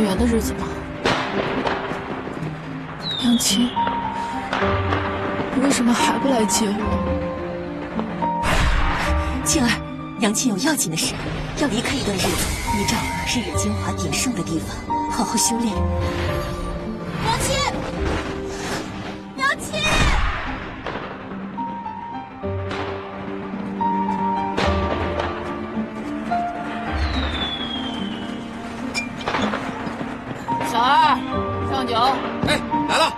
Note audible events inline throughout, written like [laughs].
团圆的日子吗？娘亲，你为什么还不来接我？青儿，娘亲有要紧的事，要离开一段日子。你找个日月精华鼎盛的地方，好好修炼。酒。哎，来了。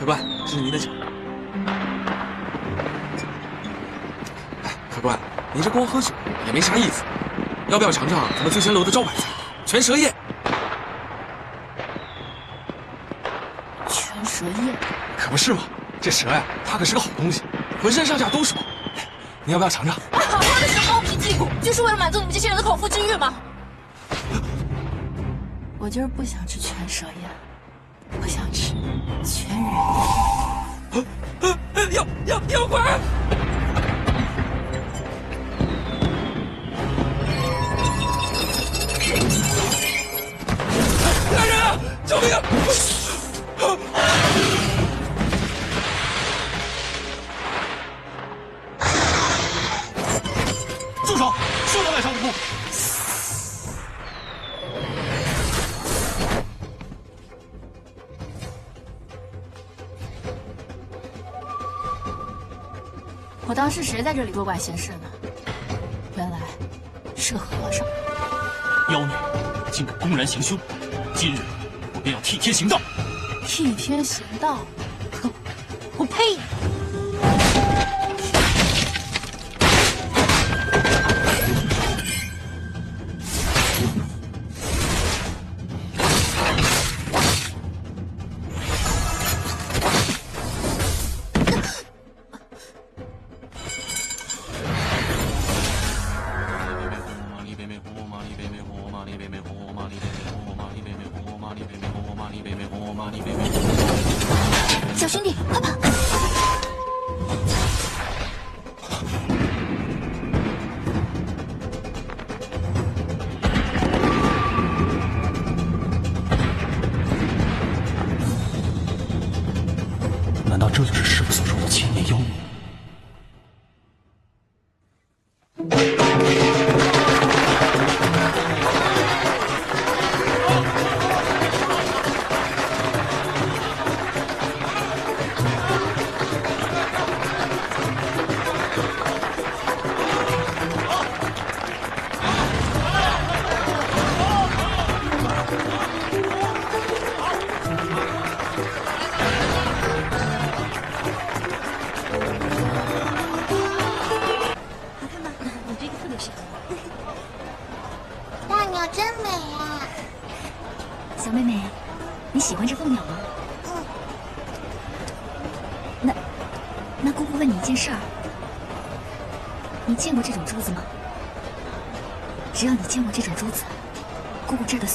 客官，这是您的酒。哎，客官，您这光喝酒也没啥意思，要不要尝尝咱们醉仙楼的招牌菜——全蛇宴？全蛇宴，可不是嘛，这蛇呀，它可是个好东西，浑身上下都是宝。你要不要尝尝？好好的蛇包皮筋，就是为了满足你们这些人的口腹之欲吗？我今儿不想吃全蛇宴，我想吃全人宴。妖妖妖怪！是谁在这里多管闲事呢？原来是和尚。妖孽，竟敢公然行凶！今日我便要替天行道！替天行道，哼！我呸！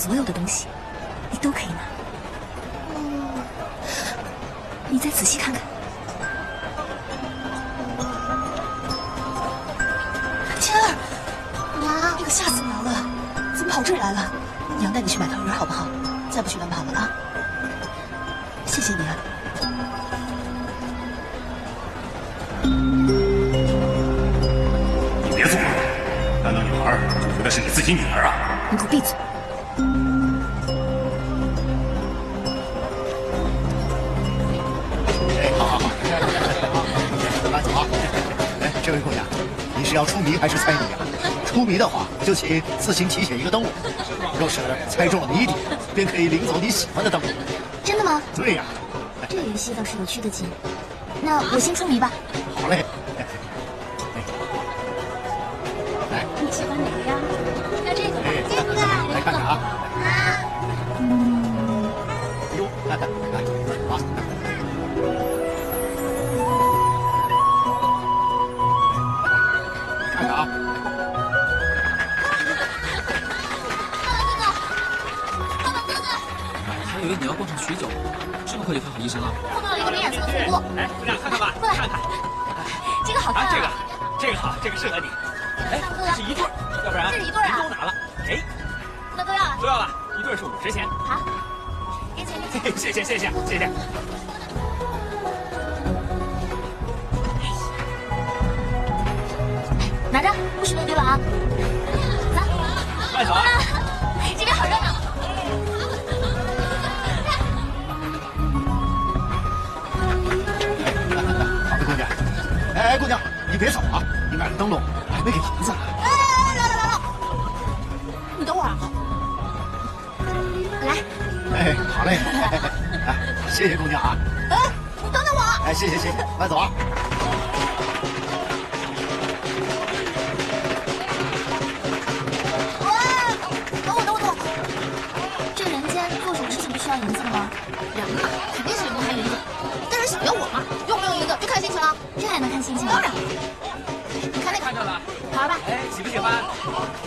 所有的东西，你都可以拿。嗯，你再仔细看看。千儿，娘，你可吓死娘了！怎么跑这儿来了？娘带你去买桃园好不好？再不许乱跑了啊！谢谢你啊。你别做梦了，难道女孩就觉得是你自己女儿啊？你给我闭嘴！要出谜还是猜谜啊？出谜的话，我就请自行提写一个灯笼；若是猜中了谜底，便可以领走你喜欢的灯笼。真的吗？对呀、这游戏倒是有趣的紧。那我先出谜吧。好嘞。快去看好医生啊？碰到了一个没眼色的屠夫。哎，姑娘看看吧，过来看看 [laughs] 这个好看啊，啊。这个，这个好，这个适合你。哎，这是一对，要不然这是一对啊都拿了，哎，那都要了。都要了，一对是五十钱。好，给钱给钱。[laughs] 谢谢谢谢谢谢。拿着，不许弄丢了啊！走，慢走啊！别走啊！你买了灯笼，还没给银子哎。哎哎，来了来了，你等会儿啊。来，哎，好嘞。哎，谢谢姑娘啊！哎，你等等我。哎，谢谢谢谢，慢走啊！当然，你看那个，看到了，好吧？哎，喜不喜欢？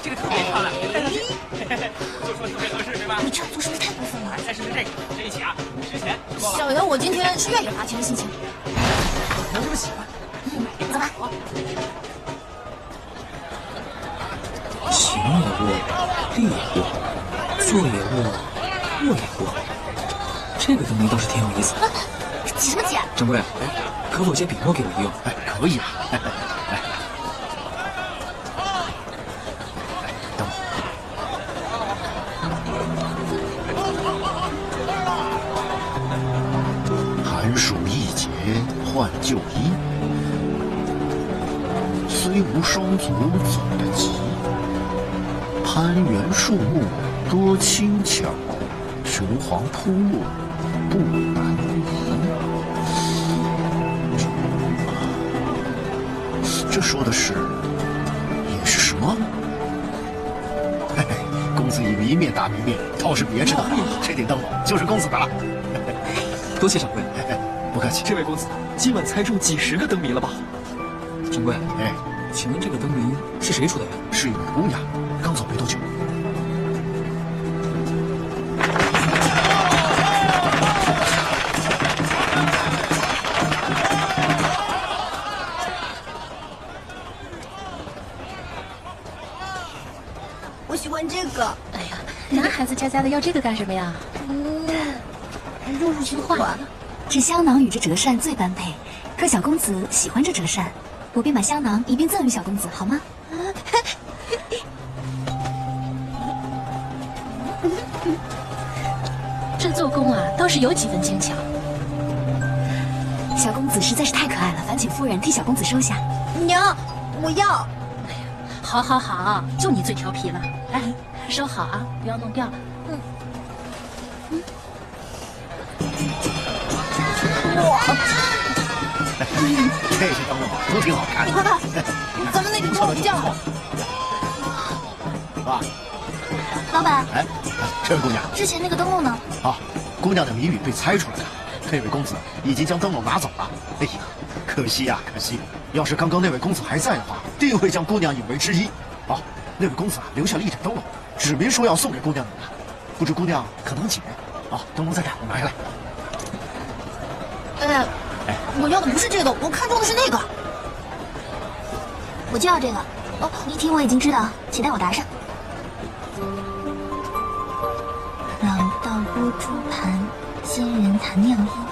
这个特别漂亮，戴上去，嘿嘿嘿就说特别合适，对吧？你这样做是不是太过分了？再试试这个，这一起啊，十钱。小袁，我今天是愿意花钱的心情。能这么喜欢？走吧。行也卧，立也卧，坐也卧，卧也卧。这个灯谜倒是挺有意思的。挤什么挤啊？掌柜，可否借笔墨给我用？哎，可以啊。哎哎哎，等我。寒暑一节换旧衣，虽无双足走得急。攀援树木多轻巧，雄黄铺路不这说的是也是什么？嘿嘿，公子以迷面打迷面，倒是别致的很。这顶灯笼就是公子的了。[laughs] 多谢掌柜。[laughs] 不客气。这位公子，今晚猜中几十个灯谜了吧？掌柜，哎，请问这个灯谜是谁出的呀？是一位姑娘，刚走没多久。我喜欢这个。哎呀，男孩子家家的要这个干什么呀？嗯，入入情话。这香囊与这折扇最般配，可小公子喜欢这折扇，我便把香囊一并赠与小公子，好吗？[laughs] 这做工啊，倒是有几分精巧。小公子实在是太可爱了，烦请夫人替小公子收下。娘，我要。好，好，好，就你最调皮了。来，收好啊，不要弄掉了。嗯这些灯笼都挺好看的。你快看，咱们那顶灯笼不见了。爸，老板，哎，这位姑娘之前那个灯笼呢？啊，姑娘的谜语被猜出来了。那位公子已经将灯笼拿走了。哎呀，可惜呀、可惜！要是刚刚那位公子还在的话，定会将姑娘引为之一。哦，那位公子啊，留下了一盏灯笼，指明说要送给姑娘你的。不知姑娘可能解？啊，灯笼在这儿，我拿下来。哎，我要的不是这个，我看中的是那个。我就要这个。哦，谜题我已经知道，请代我答上。老道拨珠盘，仙人弹酿衣。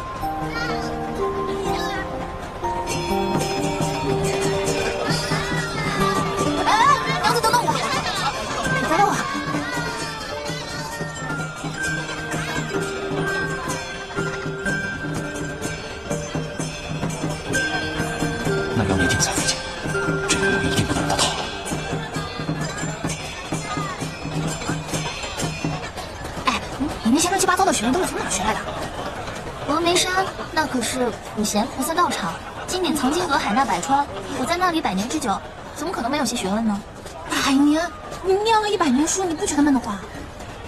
乱七八糟的学问都是从哪儿学来的？峨眉山那可是普贤菩萨道场，今年藏经阁海纳百川，我在那里百年之久，怎么可能没有些学问呢？百年，你念了一百年书，你不觉得闷得慌？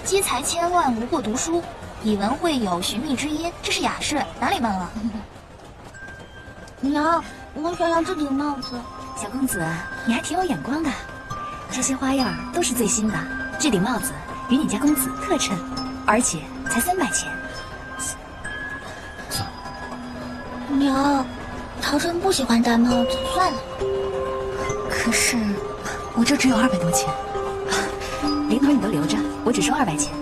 积财千万无过读书，以文会友寻觅知音，这是雅士，哪里闷了？娘，我想要这顶帽子。小公子，你还挺有眼光的，这些花样都是最新的。这顶帽子与你家公子特衬，而且才三百钱。娘，陶真不喜欢戴帽子，算了。可是，我这只有二百多钱，零头你都留着，我只收二百钱。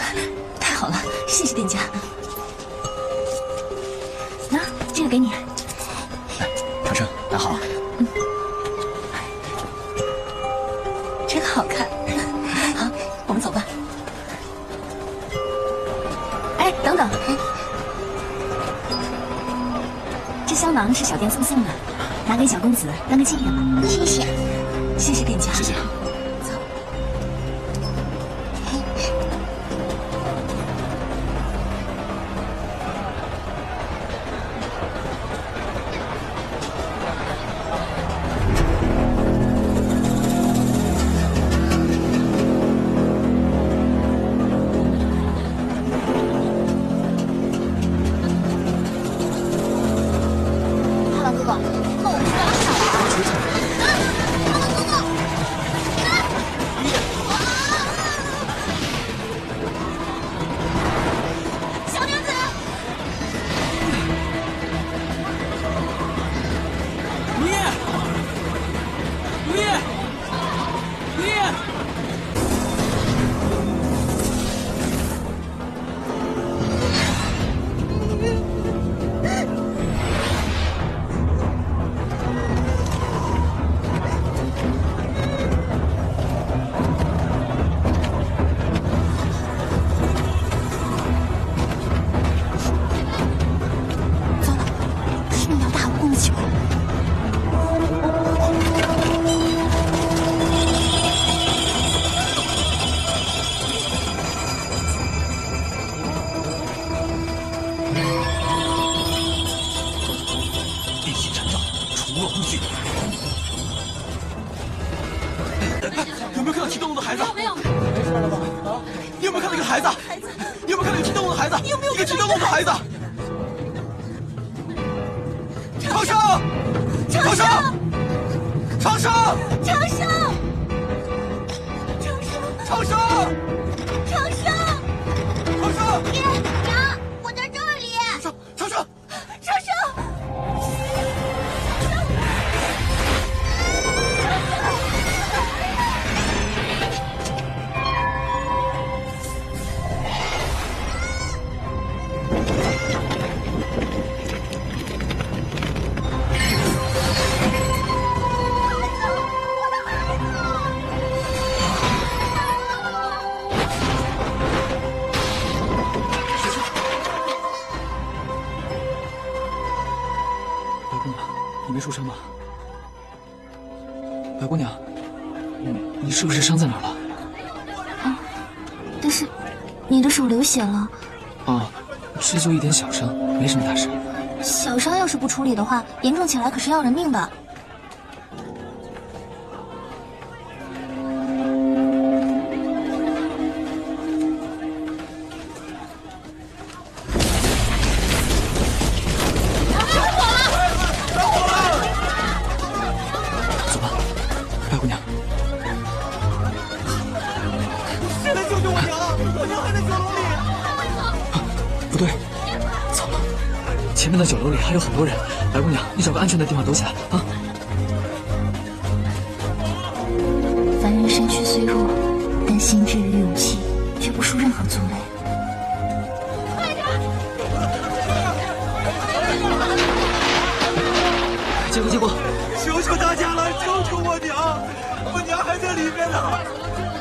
[laughs] 太好了，谢谢店家。那这个给你，是小店赠送的，拿给小公子当个纪念吧。谢谢，谢谢店家。谢谢。有没有看到提动物的孩子？没有。你有没有看到一个孩子？孩子。你有没有看到一个提动物的孩子？你有没有一个提动物的孩子？长生，长生，长生，长生，长生，长生，长生，爹娘，我手流血了，哦，这就一点小伤，没什么大事。小伤要是不处理的话，严重起来可是要人命的。里还有很多人。白姑娘，你找个安全的地方躲起来啊！凡人身躯虽弱，但心智与勇气却不输任何族类。结果结果，求求大家了，救救我娘！我娘还在里面呢。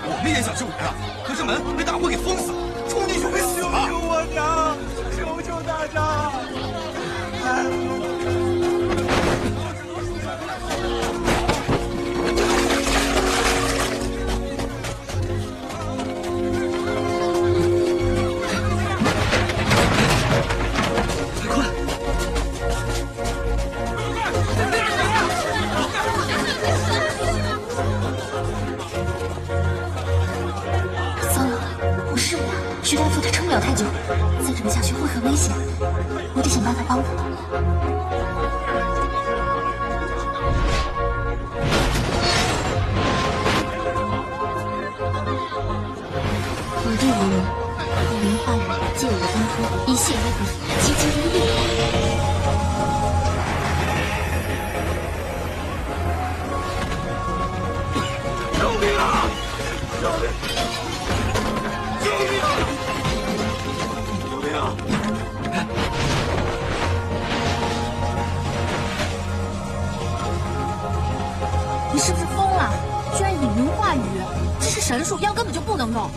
我们也想救人啊，可是门被大火给封死了，冲进去会死救啊！救我娘！求求大家！快！糟了，不是我，徐大夫他撑不了太久，再这么下去会很危险，我得想办法帮他。我地无人，我林化人借我登科，以谢为本，积极如律。是神术，妖根本就不能用。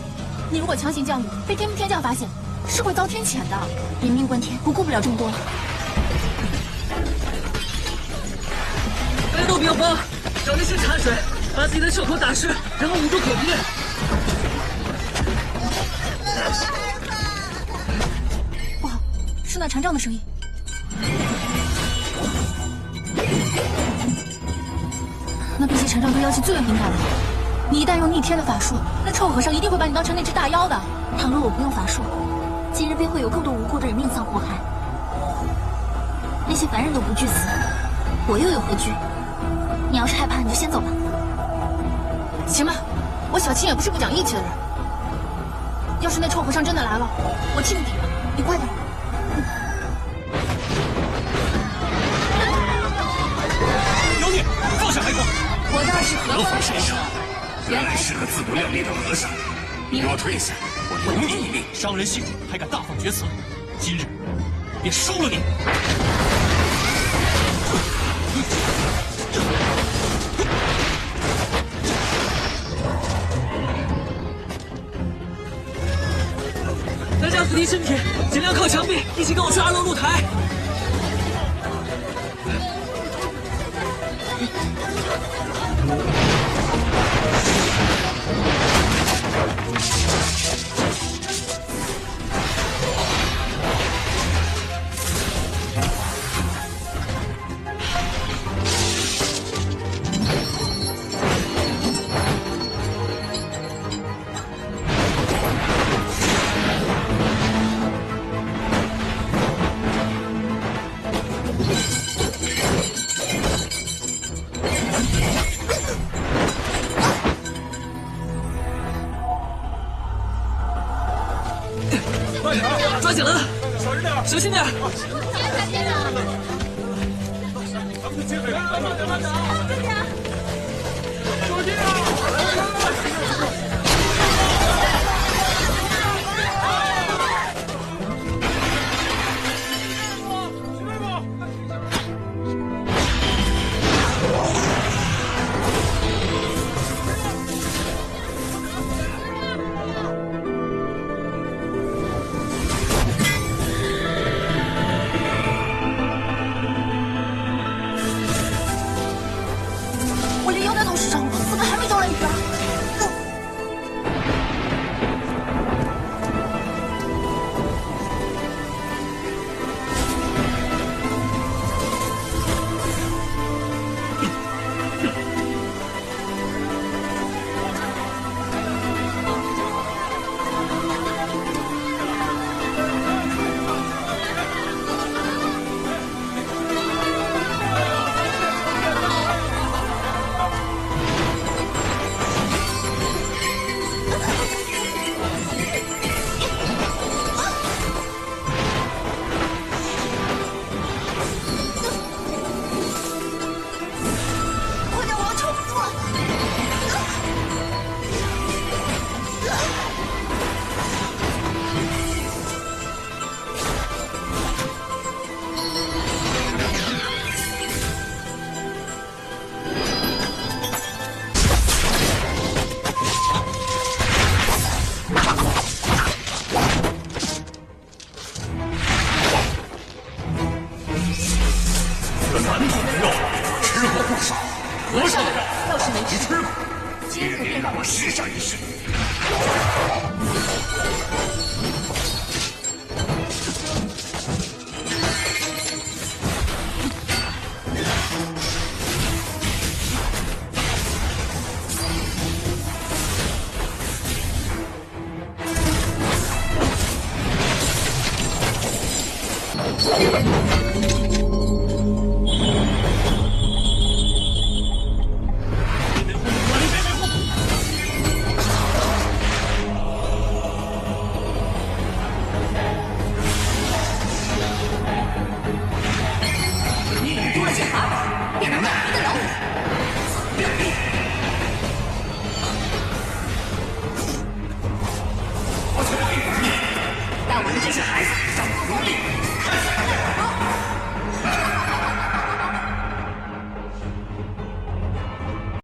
你如果强行降雨，被天兵天将发现，是会遭天谴的。人命关天，我顾不了这么多了。大家都不要慌，找那些茶水，把自己的袖口打湿，然后捂住口鼻。不好，是那禅杖的声音。那辟邪禅杖对妖气最为敏感了，你一旦用逆天的法术，那臭和尚一定会把你当成那只大妖的。倘若我不用法术，今日便会有更多无辜的人命丧火海。那些凡人都不惧死，我又有何惧？你要是害怕，你就先走吧。行吧，我小青也不是不讲义气的人。要是那臭和尚真的来了，我替你抵了。你快点。妖孽，放下孩童！我倒是何方神圣？原来是个自不量力的和尚。你给我退下，我留你一命。伤人性命，还敢大放厥词！今日便收了你！大家伏低身体，尽量靠墙壁，一起跟我去二楼露台。小心点ハハハハ!